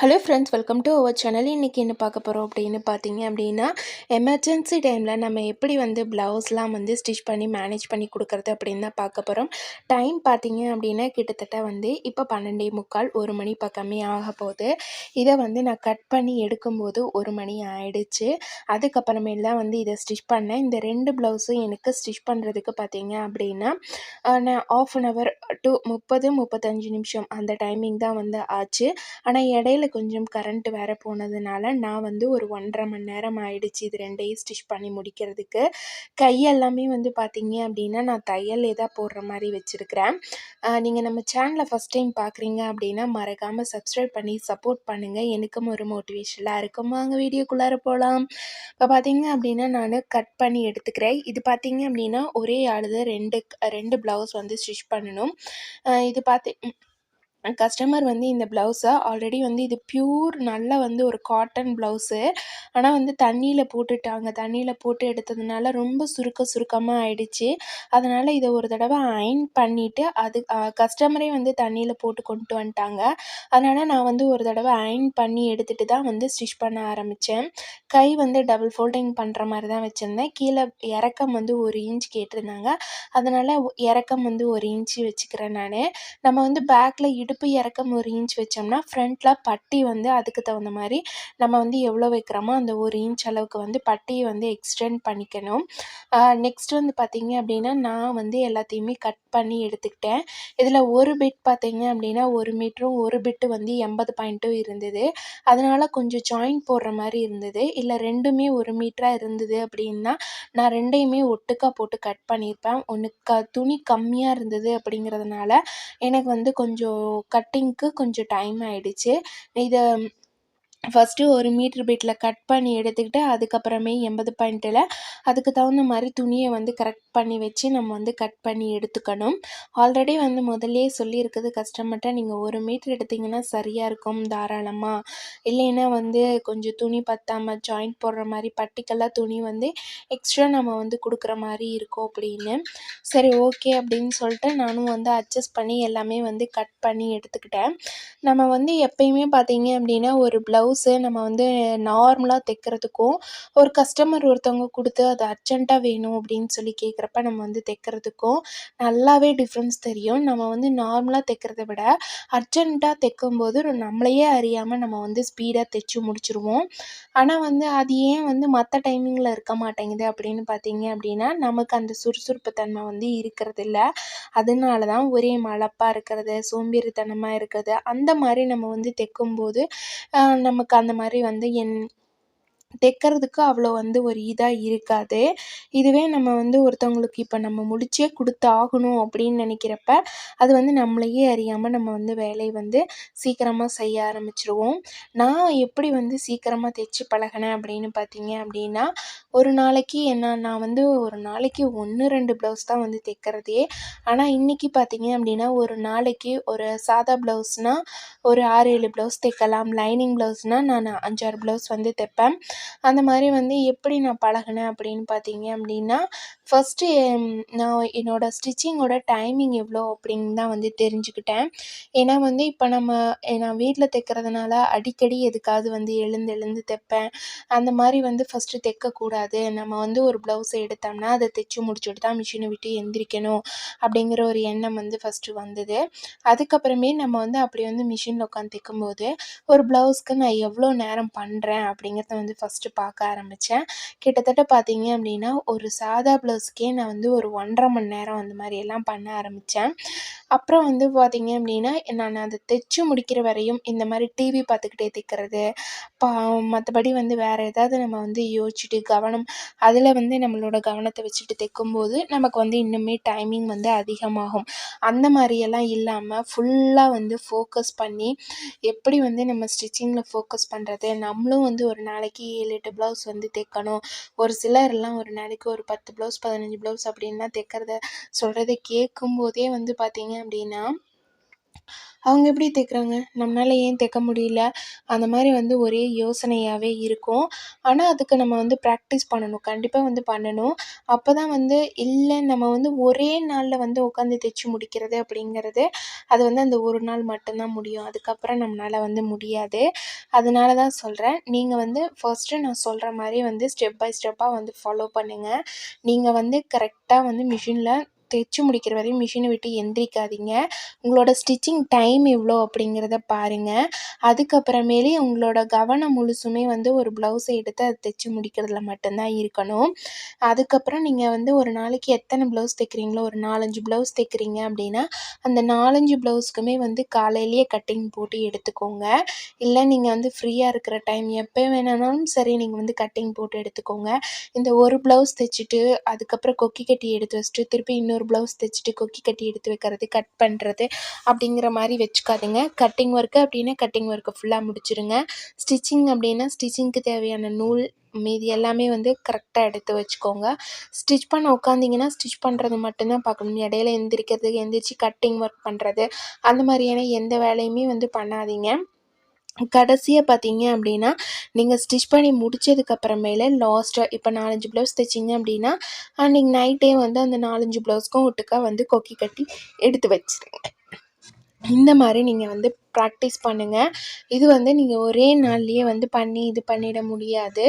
Hello friends welcome to our channel இன்றைக்கி என்ன பார்க்க போகிறோம் அப்படின்னு பார்த்தீங்க அப்படின்னா எமர்ஜென்சி டைமில் நம்ம எப்படி வந்து ப்ளவுஸ்லாம் வந்து ஸ்டிச் பண்ணி மேனேஜ் பண்ணி கொடுக்குறது அப்படின்னு தான் பார்க்க போகிறோம் டைம் பார்த்தீங்க அப்படின்னா கிட்டத்தட்ட வந்து இப்போ பன்னெண்டே முக்கால் ஒரு மணி பக்கமே ஆக போகுது. இதை வந்து நான் கட் பண்ணி எடுக்கும்போது ஒரு மணி ஆயிடுச்சு. அதுக்கப்புறமேல் தான் வந்து இதை ஸ்டிச் பண்ணேன். இந்த ரெண்டு ப்ளவுஸும் எனக்கு ஸ்டிச் பண்ணுறதுக்கு பார்த்தீங்க அப்படின்னா நான் ஆஃப் அன் ஹவர் டு முப்பது முப்பத்தஞ்சு நிமிஷம் அந்த டைமிங் தான் வந்து ஆச்சு. ஆனால் இடையில கொஞ்சம் கரண்ட் வேறு போனதுனால நான் வந்து ஒரு ஒன்றரை மணி நேரம் ஆயிடுச்சு இது ரெண்டையும் ஸ்டிச் பண்ணி முடிக்கிறதுக்கு. கையெல்லாமே வந்து பார்த்தீங்க அப்படின்னா நான் தையல் தான் போடுற மாதிரி வச்சுருக்கிறேன். நீங்கள் நம்ம சேனலை ஃபஸ்ட் டைம் பார்க்குறீங்க அப்படின்னா மறக்காமல் சப்ஸ்கிரைப் பண்ணி சப்போர்ட் பண்ணுங்கள் எனக்கும் ஒரு மோட்டிவேஷனாக இருக்கும். வாங்க வீடியோக்குள்ளார போகலாம் இப்போ பார்த்தீங்க அப்படின்னா நான் கட் பண்ணி எடுத்துக்கிறேன். இது பார்த்தீங்க அப்படின்னா ஒரே ஆளுது ரெண்டு ரெண்டு ப்ளவுஸ் வந்து ஸ்டிச் பண்ணணும். இது பார்த்து கஸ்டமர் வந்து இந்த ப்ளவுஸை ஆல்ரெடி வந்து இது ப்யூர் நல்ல வந்து ஒரு காட்டன் ப்ளவுஸு. ஆனால் வந்து தண்ணியில் போட்டுட்டாங்க. தண்ணியில் போட்டு எடுத்ததுனால ரொம்ப சுருக்க சுருக்கமாக ஆயிடுச்சு. அதனால் இதை ஒரு தடவை அயன் பண்ணிவிட்டு அது கஸ்டமரே வந்து தண்ணியில் போட்டு கொண்டு வந்துட்டாங்க. அதனால் நான் வந்து ஒரு தடவை அயன் பண்ணி எடுத்துகிட்டு தான் வந்து ஸ்டிச் பண்ண ஆரம்பித்தேன் கை வந்து டபுள் ஃபோல்டிங் பண்ணுற மாதிரி தான் வச்சுருந்தேன். கீழே இறக்கம் வந்து ஒரு இன்ச் கேட்டிருந்தாங்க. அதனால் இறக்கம் வந்து ஒரு இன்ச்சு வச்சுக்கிறேன் நான். நம்ம வந்து பேக்கில் இடுப்பு இறக்கம் ஒரு இன்ச் வச்சோம்னா ஃப்ரண்ட்டில் பட்டி வந்து அதுக்கு தகுந்த மாதிரி நம்ம வந்து எவ்வளோ வைக்கிறோமோ அந்த ஒரு இன்ச் அளவுக்கு வந்து பட்டியை வந்து எக்ஸ்டெண்ட் பண்ணிக்கணும். நெக்ஸ்ட் வந்து பார்த்தீங்க அப்படின்னா நான் வந்து எல்லாத்தையுமே கட் பண்ணி எடுத்துக்கிட்டேன். இதில் ஒரு பிட் பார்த்தீங்க அப்படின்னா ஒரு மீட்டரும் ஒரு பிட்டு வந்து எண்பது பாயிண்ட்டும் இருந்தது. அதனால் கொஞ்சம் ஜாயின் போடுற மாதிரி இருந்தது. இல்லை ரெண்டுமே ஒரு மீட்டராக இருந்தது அப்படின்னா நான் ரெண்டையுமே ஒட்டுக்கா போட்டு கட் பண்ணியிருப்பேன். ஒன்று க துணி கம்மியாக இருந்தது அப்படிங்கிறதுனால எனக்கு வந்து கொஞ்சம் கட்டிங்க்கு கொஞ்சம் டைம் ஆயிடுச்சு. இதை ஃபஸ்ட்டு ஒரு மீட்ரு பிட்டில் கட் பண்ணி எடுத்துக்கிட்டு அதுக்கப்புறமே எண்பது பாயிண்ட்டில் அதுக்கு தகுந்த மாதிரி துணியை வந்து கரெக்ட் பண்ணி வச்சு நம்ம வந்து கட் பண்ணி எடுத்துக்கணும். ஆல்ரெடி வந்து முதல்லே சொல்லியிருக்குது கஸ்டமர்கிட்ட நீங்கள் ஒரு மீட்ரு எடுத்திங்கன்னா சரியாக இருக்கும் தாராளமாக இல்லைன்னா வந்து கொஞ்சம் துணி பத்தாமல் ஜாயிண்ட் போடுற மாதிரி பர்டிகுலராக துணி வந்து எக்ஸ்ட்ரா நம்ம வந்து கொடுக்குற மாதிரி இருக்கும் அப்படின்னு. சரி ஓகே அப்படின்னு சொல்லிட்டு நானும் வந்து அட்ஜஸ்ட் பண்ணி எல்லாமே வந்து கட் பண்ணி எடுத்துக்கிட்டேன். நம்ம வந்து எப்பயுமே பார்த்தீங்க அப்படின்னா ஒரு ப்ளவுஸ் நம்ம வந்து நார்மலாக தைக்கிறதுக்கும் ஒரு கஸ்டமர் ஒருத்தவங்க கொடுத்து அது அர்ஜெண்ட்டாக வேணும் அப்படின்னு சொல்லி கேட்குறப்ப நம்ம வந்து தைக்கிறதுக்கும் நல்லாவே டிஃப்ரென்ஸ் தெரியும். நம்ம வந்து நார்மலாக தைக்கிறத விட அர்ஜெண்ட்டாக தைக்கும்போது போது நம்மளையே அறியாமல் நம்ம வந்து ஸ்பீடாக தைச்சு முடிச்சிருவோம். ஆனால் வந்து அது ஏன் வந்து மற்ற டைமிங்கில் இருக்க மாட்டேங்குது அப்படின்னு பார்த்தீங்க அப்படின்னா நமக்கு அந்த சுறுசுறுப்பு தன்மை வந்து இருக்கிறது இல்லை. அதனால தான் ஒரே மலப்பாக இருக்கிறது சோம்பேறித்தனமாக இருக்கிறது அந்த மாதிரி நம்ம வந்து தைக்கும்போது நம்ம நமக்கு அந்த மாதிரி வந்து என் தைக்கிறதுக்கு அவ்வளோ வந்து ஒரு இதாக இருக்காது. இதுவே நம்ம வந்து ஒருத்தவங்களுக்கு இப்போ நம்ம முடிச்சே கொடுத்தாகணும் அப்படின்னு நினைக்கிறப்ப அது வந்து நம்மளையே அறியாமல் நம்ம வந்து வேலையை வந்து சீக்கிரமாக செய்ய ஆரம்பிச்சிருவோம். நான் எப்படி வந்து சீக்கிரமாக தைச்சு பழகினேன் அப்படின்னு பார்த்தீங்க அப்படின்னா ஒரு நாளைக்கு என்ன நான் வந்து ஒரு நாளைக்கு ஒன்று ரெண்டு ப்ளவுஸ் தான் வந்து தைக்கிறதே. ஆனால் இன்றைக்கி பார்த்தீங்க அப்படின்னா ஒரு நாளைக்கு ஒரு சாதா ப்ளவுஸ்னால் ஒரு ஆறு ஏழு ப்ளவுஸ் தைக்கலாம். லைனிங் ப்ளவுஸ்னால் நான் அஞ்சாறு ப்ளவுஸ் வந்து தைப்பேன். அந்த மாதிரி வந்து எப்படி நான் பழகினேன் அப்படின்னு பார்த்தீங்க அப்படின்னா ஃபஸ்ட்டு நான் என்னோடய ஸ்டிச்சிங்கோட டைமிங் எவ்வளோ அப்படின்னு தான் வந்து தெரிஞ்சுக்கிட்டேன். ஏன்னா வந்து இப்போ நம்ம நான் வீட்டில் தைக்கிறதுனால அடிக்கடி எதுக்காவது வந்து எழுந்து எழுந்து தைப்பேன். அந்த மாதிரி வந்து ஃபஸ்ட்டு தைக்கக்கூடாது. நம்ம வந்து ஒரு ப்ளவுஸை எடுத்தோம்னா அதை தைச்சு முடிச்சுட்டு தான் மிஷினை விட்டு எந்திரிக்கணும் அப்படிங்கிற ஒரு எண்ணம் வந்து ஃபஸ்ட்டு வந்தது. அதுக்கப்புறமே நம்ம வந்து அப்படி வந்து மிஷினில் உட்காந்து தைக்கும்போது ஒரு ப்ளவுஸ்க்கு நான் எவ்வளோ நேரம் பண்ணுறேன் அப்படிங்கிறத வந்து ஃபஸ்ட் ஃபஸ்ட்டு பார்க்க ஆரம்பித்தேன் கிட்டத்தட்ட பார்த்தீங்க அப்படின்னா ஒரு சாதா ப்ளவுஸ்க்கே நான் வந்து ஒரு ஒன்றரை மணி நேரம் அந்த மாதிரி எல்லாம் பண்ண ஆரம்பித்தேன் அப்புறம் வந்து பார்த்தீங்க அப்படின்னா நான் அதை தைச்சு முடிக்கிற வரையும் இந்த மாதிரி டிவி பார்த்துக்கிட்டே தைக்கிறது பா மற்றபடி வந்து வேறு ஏதாவது நம்ம வந்து யோசிச்சுட்டு கவனம் அதில் வந்து நம்மளோட கவனத்தை வச்சுட்டு தைக்கும்போது நமக்கு வந்து இன்னுமே டைமிங் வந்து அதிகமாகும். அந்த மாதிரியெல்லாம் இல்லாமல் ஃபுல்லாக வந்து ஃபோக்கஸ் பண்ணி எப்படி வந்து நம்ம ஸ்டிச்சிங்கில் ஃபோக்கஸ் பண்ணுறது நம்மளும் வந்து ஒரு நாளைக்கு ஏழு எட்டு ப்ளவுஸ் வந்து தைக்கணும். ஒரு சிலர்லாம் ஒரு நாளைக்கு ஒரு பத்து ப்ளவுஸ் பதினஞ்சு ப்ளவுஸ் அப்படின்லாம் தைக்கிறத சொல்கிறத கேட்கும் போதே வந்து பார்த்தீங்க அப்படின்னா அவங்க எப்படி தைக்கிறாங்க? நம்மளால ஏன் தைக்க முடியல? அந்த மாதிரி வந்து ஒரே யோசனையாகவே இருக்கும். ஆனால் அதுக்கு நம்ம வந்து ப்ராக்டிஸ் பண்ணணும். கண்டிப்பாக வந்து பண்ணணும். அப்போ தான் வந்து இல்லை நம்ம வந்து ஒரே நாளில் வந்து உட்காந்து தைச்சி முடிக்கிறது அப்படிங்கிறது அது வந்து அந்த ஒரு நாள் மட்டும்தான் முடியும். அதுக்கப்புறம் நம்மளால் வந்து முடியாது. அதனால தான் சொல்கிறேன் நீங்கள் வந்து ஃபர்ஸ்ட்டு நான் சொல்கிற மாதிரி வந்து ஸ்டெப் பை ஸ்டெப்பாக வந்து ஃபாலோ பண்ணுங்கள் நீங்கள் வந்து கரெக்டாக வந்து மிஷினில் தைச்சி முடிக்கிற வரையும் மிஷினை விட்டு எந்திரிக்காதீங்க. உங்களோட ஸ்டிச்சிங் டைம் எவ்வளோ அப்படிங்கிறத பாருங்கள் அதுக்கப்புறமேலே உங்களோட கவனம் முழுசுமே வந்து ஒரு ப்ளவுஸை எடுத்து அதை தைச்சி முடிக்கிறதுல மட்டும்தான் இருக்கணும். அதுக்கப்புறம் நீங்கள் வந்து ஒரு நாளைக்கு எத்தனை ப்ளவுஸ் தைக்கிறீங்களோ ஒரு நாலஞ்சு ப்ளவுஸ் தைக்கிறீங்க அப்படின்னா அந்த நாலஞ்சு ப்ளவுஸ்க்குமே வந்து காலையிலேயே கட்டிங் போட்டு எடுத்துக்கோங்க. இல்லை நீங்கள் வந்து ஃப்ரீயாக இருக்கிற டைம் எப்போ வேணுனாலும் சரி நீங்கள் வந்து கட்டிங் போட்டு எடுத்துக்கோங்க. இந்த ஒரு ப்ளவுஸ் தைச்சிட்டு அதுக்கப்புறம் கொக்கி கட்டி எடுத்து வச்சுட்டு திருப்பி இன்னொரு ஒரு ப்ளவுஸ் தைச்சிட்டு கொக்கி கட்டி எடுத்து வைக்கிறது கட் பண்ணுறது அப்படிங்கிற மாதிரி வச்சுக்காதுங்க. கட்டிங் ஒர்க்கு அப்படின்னா கட்டிங் ஒர்க்கை ஃபுல்லாக முடிச்சிருங்க. ஸ்டிச்சிங் அப்படின்னா ஸ்டிச்சிங்க்கு தேவையான நூல் மீதி எல்லாமே வந்து கரெக்டாக எடுத்து வச்சுக்கோங்க. ஸ்டிச் பண்ண உட்காந்திங்கன்னா ஸ்டிச் பண்ணுறது மட்டும்தான் பார்க்கணும். இடையில எந்திரிக்கிறது எந்திரிச்சு கட்டிங் ஒர்க் பண்ணுறது அந்த மாதிரியான எந்த வேலையுமே வந்து பண்ணாதீங்க. கடைசியாக பார்த்தீங்க அப்படின்னா நீங்கள் ஸ்டிச் பண்ணி முடிச்சதுக்கப்புறமேல லாஸ்ட்டாக இப்போ நாலஞ்சு ப்ளவுஸ் தைச்சிங்க அப்படின்னா அன்றைக்கி நைட்டே வந்து அந்த நாலஞ்சு ப்ளவுஸ்க்கும் ஒட்டுக்கா வந்து கொக்கி கட்டி எடுத்து வச்சுருங்க. இந்த மாதிரி நீங்கள் வந்து ப்ராக்டிஸ் பண்ணுங்கள் இது வந்து நீங்கள் ஒரே நாள்லேயே வந்து பண்ணி இது பண்ணிட முடியாது.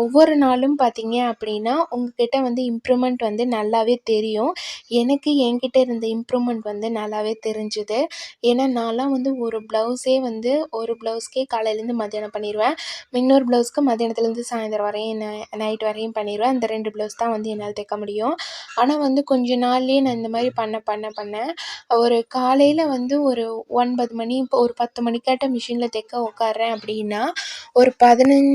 ஒவ்வொரு நாளும் பார்த்தீங்க அப்படின்னா உங்ககிட்ட வந்து இம்ப்ரூவ்மெண்ட் வந்து நல்லாவே தெரியும். எனக்கு என்கிட்ட இருந்த இம்ப்ரூவ்மெண்ட் வந்து நல்லாவே தெரிஞ்சுது. ஏன்னா நான்லாம் வந்து ஒரு ப்ளவுஸே வந்து ஒரு ப்ளவுஸ்க்கே காலையிலேருந்து மத்தியானம் பண்ணிடுவேன் இன்னொரு ப்ளவுஸ்க்கு மத்தியானத்துலேருந்து சாயந்தரம் வரையும் நைட் வரையும் பண்ணிடுவேன் அந்த ரெண்டு ப்ளவுஸ் தான் வந்து என்னால் தைக்க முடியும். ஆனால் வந்து கொஞ்ச நாள்லேயே நான் இந்த மாதிரி பண்ண பண்ண பண்ண ஒரு காலையில் வந்து ஒரு ஒன்பது மணி இப்போ ஒரு பத்து மணிக்காட்ட மிஷினில் தைக்க உட்கார்றேன் அப்படின்னா ஒரு பதினஞ்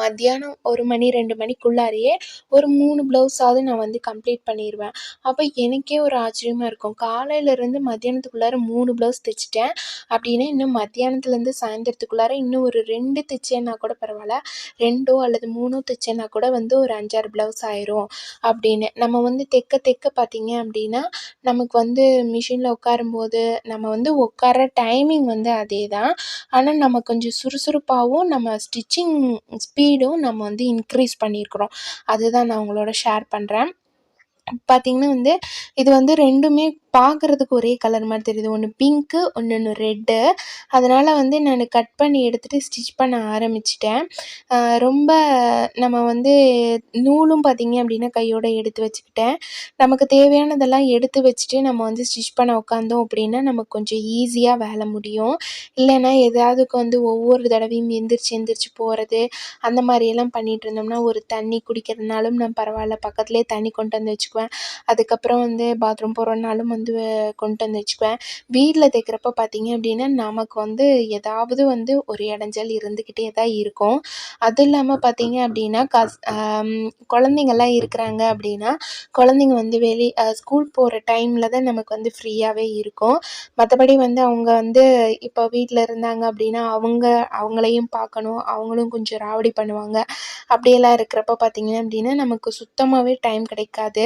மத்தியானம் ஒரு மணி ரெண்டு மணிக்குள்ளாரையே ஒரு மூணு ப்ளவுஸாவது நான் வந்து கம்ப்ளீட் பண்ணிடுவேன் அப்போ எனக்கே ஒரு ஆச்சரியமாக இருக்கும். காலையிலேருந்து மத்தியானத்துக்குள்ளார மூணு ப்ளவுஸ் தைச்சிட்டேன். அப்படின்னா இன்னும் மத்தியானத்துலேருந்து சாயந்தரத்துக்குள்ளார இன்னும் ஒரு ரெண்டு தைச்சேன்னா கூட பரவாயில்ல. ரெண்டோ அல்லது மூணோ தைச்சேன்னா கூட வந்து ஒரு அஞ்சாறு ப்ளவுஸ் ஆயிரும் அப்படின்னு. நம்ம வந்து தைக்க தைக்க பார்த்தீங்க அப்படின்னா நமக்கு வந்து மிஷினில் உட்காரும்போது நம்ம வந்து உட்கார டைமிங் வந்து அதே தான் ஆனால் நம்ம கொஞ்சம் சுறுசுறுப்பாகவும் நம்ம ஸ்டிச்சிங் ஸ்பீடும் நம்ம வந்து இன்க்ரீஸ் பண்ணியிருக்கிறோம். அதுதான் நான் உங்களோட ஷேர் பண்ணுறேன் பார்த்திங்கன்னா வந்து இது வந்து ரெண்டுமே பார்க்குறதுக்கு ஒரே கலர் மாதிரி தெரியுது. ஒன்று பிங்க்கு ஒன்று ரெட்டு அதனால் வந்து நான் கட் பண்ணி எடுத்துகிட்டு ஸ்டிச் பண்ண ஆரம்பிச்சிட்டேன். ரொம்ப நம்ம வந்து நூலும் பார்த்திங்க அப்படின்னா கையோடு எடுத்து வச்சுக்கிட்டேன். நமக்கு தேவையானதெல்லாம் எடுத்து வச்சுட்டு நம்ம வந்து ஸ்டிச் பண்ண உட்காந்தோம் அப்படின்னா நமக்கு கொஞ்சம் ஈஸியாக வேலை முடியும். இல்லைன்னா எதாவதுக்கு வந்து ஒவ்வொரு தடவையும் எந்திரிச்சு எந்திரிச்சு போகிறது அந்த மாதிரியெல்லாம் பண்ணிகிட்டு இருந்தோம்னா ஒரு தண்ணி குடிக்கிறதுனாலும் நான் பரவாயில்ல. பக்கத்துலேயே தண்ணி கொண்டு வந்து வச்சுக்குவேன். அதுக்கப்புறம் வந்து பாத்ரூம் போகிறனாலும் வந்து கொண்டு வந்து வச்சுக்குவேன் வீட்டில் தைக்கிறப்ப பார்த்தீங்க அப்படின்னா நமக்கு வந்து ஏதாவது வந்து ஒரு இடைஞ்சல் இருந்துக்கிட்டே தான் இருக்கும். அதுவும் இல்லாமல் பார்த்தீங்க அப்படின்னா கஸ் குழந்தைங்கள்லாம் இருக்கிறாங்க அப்படின்னா குழந்தைங்க வந்து வெளி ஸ்கூல் போகிற டைமில் தான் நமக்கு வந்து ஃப்ரீயாகவே இருக்கும். மற்றபடி வந்து அவங்க வந்து இப்போ வீட்டில் இருந்தாங்க அப்படின்னா அவங்க அவங்களையும் பார்க்கணும். அவங்களும் கொஞ்சம் ராவடி பண்ணுவாங்க. அப்படியெல்லாம் இருக்கிறப்ப பார்த்தீங்க அப்படின்னா நமக்கு சுத்தமாகவே டைம் கிடைக்காது.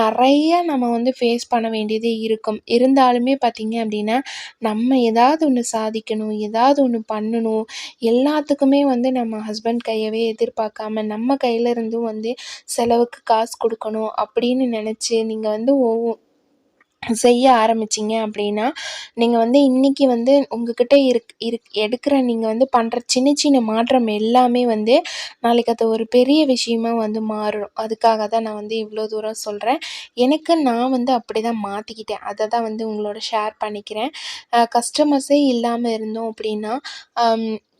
நிறைய நம்ம வந்து ஃபேஸ் பண்ண வேண்டியது இருக்கும். இருந்தாலுமே பார்த்தீங்க அப்படின்னா நம்ம ஏதாவது ஒன்று சாதிக்கணும் ஏதாவது ஒன்று பண்ணணும் எல்லாத்துக்குமே வந்து நம்ம ஹஸ்பண்ட் கையவே எதிர்பார்க்காம நம்ம கையில் இருந்தும் வந்து செலவுக்கு காசு கொடுக்கணும் அப்படின்னு நினச்சி நீங்கள் வந்து ஒவ்வொ செய்ய ஆரம்பிச்சிங்க அப்படின்னா நீங்கள் வந்து இன்றைக்கி வந்து உங்கக்கிட்ட இருக் இருக் எடுக்கிற நீங்கள் வந்து பண்ணுற சின்ன சின்ன மாற்றம் எல்லாமே வந்து நாளைக்கு அது ஒரு பெரிய விஷயமா வந்து மாறும். அதுக்காக தான் நான் வந்து இவ்வளோ தூரம் சொல்கிறேன் எனக்கு நான் வந்து அப்படி தான் மாற்றிக்கிட்டேன் அதை தான் வந்து உங்களோட ஷேர் பண்ணிக்கிறேன். கஸ்டமர்ஸே இல்லாமல் இருந்தோம் அப்படின்னா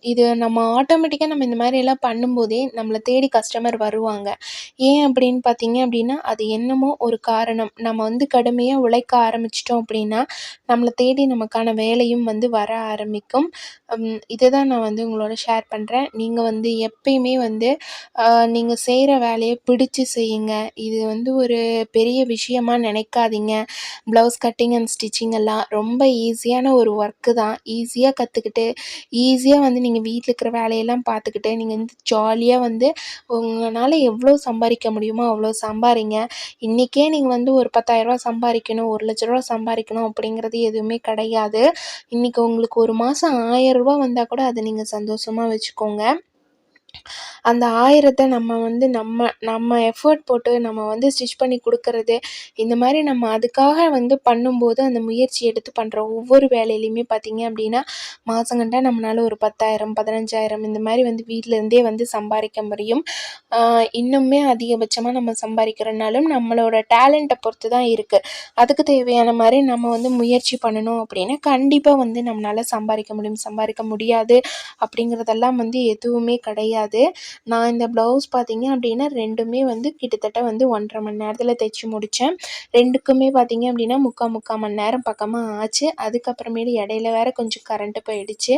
இது நம்ம ஆட்டோமேட்டிக்காக நம்ம இந்த மாதிரி எல்லாம் பண்ணும்போதே நம்மளை தேடி கஸ்டமர் வருவாங்க. ஏன் அப்படின்னு பார்த்தீங்க அப்படின்னா அது என்னமோ ஒரு காரணம். நம்ம வந்து கடுமையாக உழைக்க ஆரம்பிச்சிட்டோம் அப்படின்னா நம்மளை தேடி நமக்கான வேலையும் வந்து வர ஆரம்பிக்கும். இதை தான் நான் வந்து உங்களோட ஷேர் பண்ணுறேன் நீங்கள் வந்து எப்பயுமே வந்து நீங்கள் செய்கிற வேலையை பிடிச்சி செய்யுங்க. இது வந்து ஒரு பெரிய விஷயமா நினைக்காதீங்க. ப்ளவுஸ் கட்டிங் அண்ட் ஸ்டிச்சிங் எல்லாம் ரொம்ப ஈஸியான ஒரு ஒர்க்கு தான். ஈஸியாக கற்றுக்கிட்டு ஈஸியாக வந்து நீங்கள் வீட்டில் இருக்கிற வேலையெல்லாம் பார்த்துக்கிட்டு நீங்கள் வந்து ஜாலியாக வந்து உங்களால் எவ்வளோ சம்பாதிக்க முடியுமோ அவ்வளோ சம்பாதிங்க இன்றைக்கே நீங்கள் வந்து ஒரு பத்தாயிரரூவா சம்பாதிக்கணும் ஒரு லட்ச ரூபா சம்பாதிக்கணும் அப்படிங்கிறது எதுவுமே கிடையாது. இன்றைக்கி உங்களுக்கு ஒரு மாதம் ஆயரரூபா வந்தால் கூட அதை நீங்கள் சந்தோஷமாக வச்சுக்கோங்க. அந்த ஆயிரத்தை நம்ம வந்து நம்ம நம்ம எஃபர்ட் போட்டு நம்ம வந்து ஸ்டிச் பண்ணி கொடுக்கறது இந்த மாதிரி நம்ம அதுக்காக வந்து பண்ணும்போது அந்த முயற்சி எடுத்து பண்ணுற ஒவ்வொரு வேலையிலையுமே பார்த்திங்க அப்படின்னா மாதங்கண்டா நம்மளால் ஒரு பத்தாயிரம் பதினஞ்சாயிரம் இந்த மாதிரி வந்து வீட்டிலேருந்தே வந்து சம்பாதிக்க முடியும். இன்னுமே அதிகபட்சமாக நம்ம சம்பாதிக்கிறனாலும் நம்மளோட டேலண்ட்டை பொறுத்து தான் இருக்குது அதுக்கு தேவையான மாதிரி நம்ம வந்து முயற்சி பண்ணணும் அப்படின்னா கண்டிப்பாக வந்து நம்மளால் சம்பாதிக்க முடியும். சம்பாதிக்க முடியாது அப்படிங்கிறதெல்லாம் வந்து எதுவுமே கிடையாது. நான் இந்த ப்ளவுஸ் பார்த்திங்க அப்படின்னா ரெண்டுமே வந்து கிட்டத்தட்ட வந்து ஒன்றரை மணி நேரத்தில் தைச்சி முடித்தேன் ரெண்டுக்குமே பார்த்திங்க அப்படின்னா முக்கால் முக்கால் மணி நேரம் பக்கமாக ஆச்சு. அதுக்கப்புறமேலு இடையில வேறு கொஞ்சம் கரண்ட்டு போயிடுச்சு.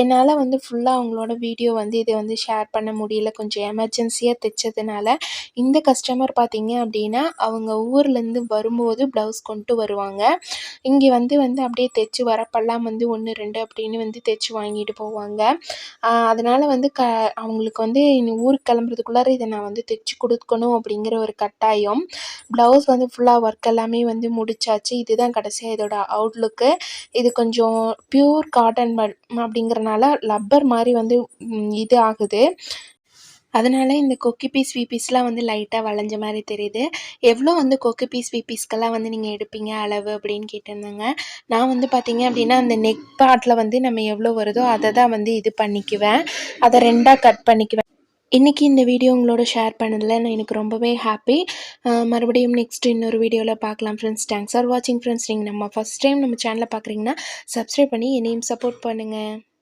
என்னால் வந்து ஃபுல்லாக அவங்களோட வீடியோ வந்து இதை வந்து ஷேர் பண்ண முடியல. கொஞ்சம் எமர்ஜென்சியாக தைச்சதுனால இந்த கஸ்டமர் பார்த்திங்க அப்படின்னா அவங்க ஊர்லேருந்து வரும்போது ப்ளவுஸ் கொண்டு வருவாங்க. இங்கே வந்து வந்து அப்படியே தைச்சி வரப்பெல்லாம் வந்து ஒன்று ரெண்டு அப்படின்னு வந்து தைச்சி வாங்கிட்டு போவாங்க. அதனால் வந்து க அவங்களுக்கு வந்து இனி ஊருக்கு கிளம்புறதுக்குள்ளார இதை நான் வந்து தைச்சி கொடுக்கணும் அப்படிங்கிற ஒரு கட்டாயம். ப்ளவுஸ் வந்து ஃபுல்லாக ஒர்க் எல்லாமே வந்து முடிச்சாச்சு. இதுதான் கடைசியாக இதோட அவுட்லுக்கு இது கொஞ்சம் ப்யூர் காட்டன் அப்படிங்கிறனால லப்பர் மாதிரி வந்து இது ஆகுது. அதனால் இந்த கொக்கி பீஸ் வீபீஸ்லாம் வந்து லைட்டாக வளைஞ்ச மாதிரி தெரியுது. எவ்வளோ வந்து கொக்கி பீஸ் வீபீஸ்க்கெல்லாம் வந்து நீங்கள் எடுப்பீங்க அளவு அப்படின்னு கேட்டிருந்தாங்க. நான் வந்து பார்த்தீங்க அப்படின்னா அந்த நெக் பார்ட்டில் வந்து நம்ம எவ்வளோ வருதோ அதை தான் வந்து இது பண்ணிக்குவேன். அதை ரெண்டாக கட் பண்ணிக்குவேன். இன்றைக்கி இந்த வீடியோ உங்களோட ஷேர் பண்ணதில் நான் எனக்கு ரொம்பவே ஹாப்பி மறுபடியும் நெக்ஸ்ட் இன்னொரு வீடியோவில் பார்க்கலாம் ஃப்ரெண்ட்ஸ் தேங்க்ஸ் ஃபார் வாட்சிங் ஃப்ரெண்ட்ஸ் நீங்கள் நம்ம ஃபஸ்ட் டைம் நம்ம சேனலை பார்க்குறீங்கன்னா சப்ஸ்கிரைப் பண்ணி என்னையும் சப்போர்ட் பண்ணுங்கள்